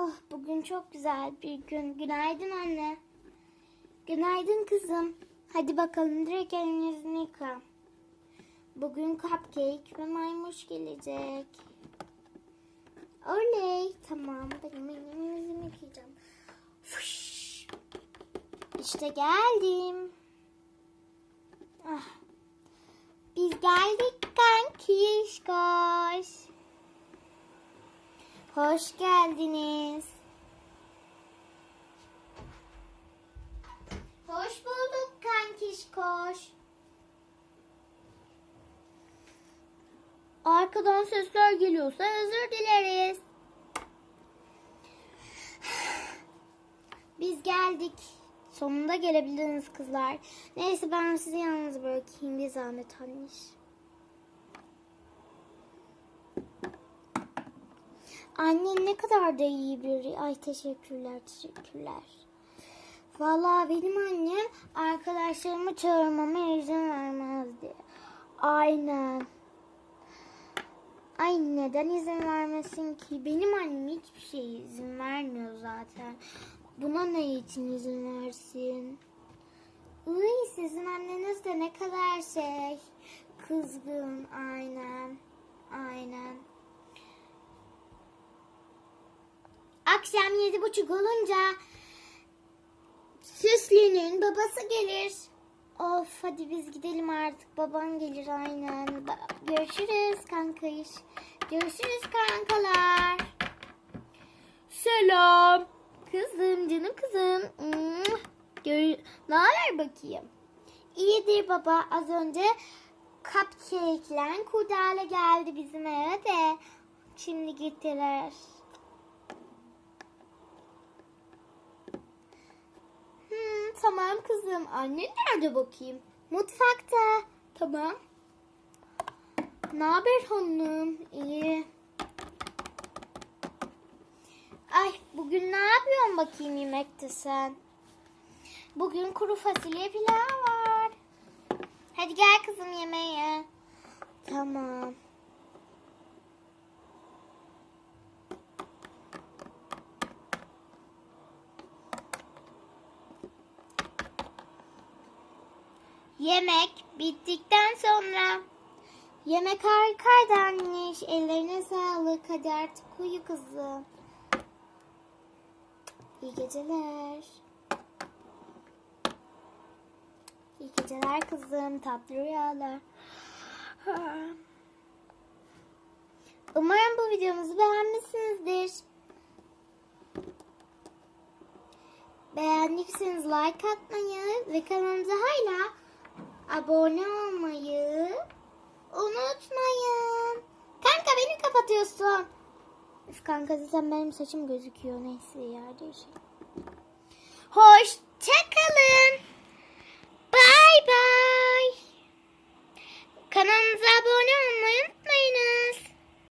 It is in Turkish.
Oh bugün çok güzel bir gün. Günaydın anne. Günaydın kızım. Hadi bakalım direkt elini yüzünü yıka. Bugün cupcake ve maymuş gelecek. Oley. Tamam. Benim elimi yüzümü yıkayacağım. Fış. İşte geldim. Ah. Biz geldik Hoş geldiniz. Hoş bulduk kankişkoş. Arkadan sesler geliyorsa özür dileriz. Biz geldik. Sonunda gelebildiniz kızlar. Neyse ben sizi yalnız bırakayım bir zahmet anneş. Annen ne kadar da iyi biri. Ay teşekkürler, teşekkürler. Vallahi benim annem arkadaşlarımı çağırmama izin vermezdi. Aynen. Ay neden izin vermesin ki? Benim annem hiçbir şey izin vermiyor zaten. Buna ne için izin versin? Iy, sizin anneniz de ne kadar şey. Kızgın, aynen. Aynen. Akşam yedi buçuk olunca Süslü'nün babası gelir. Of hadi biz gidelim artık. Baban gelir aynen. Görüşürüz kankayış. Görüşürüz kankalar. Selam. Kızım canım kızım. Ne haber bakayım? İyidir baba. Az önce cupcake'len kurdale geldi bizim eve de. Şimdi gittiler. Tamam kızım. Annen nerede bakayım? Mutfakta. Tamam. Ne haber hanım? İyi. Ay bugün ne yapıyorsun bakayım yemekte sen? Bugün kuru fasulye pilav var. Hadi gel kızım yemeğe. Tamam. Yemek bittikten sonra yemek harikaydı anneş. Ellerine sağlık. Hadi artık uyu kızım. İyi geceler. İyi geceler kızım. Tatlı rüyalar. Umarım bu videomuzu beğenmişsinizdir. Beğendiyseniz like atmayı ve kanalımıza hala abone olmayı unutmayın. Kanka beni kapatıyorsun. Üf kanka zaten benim saçım gözüküyor. Neyse ya. Hoşçakalın.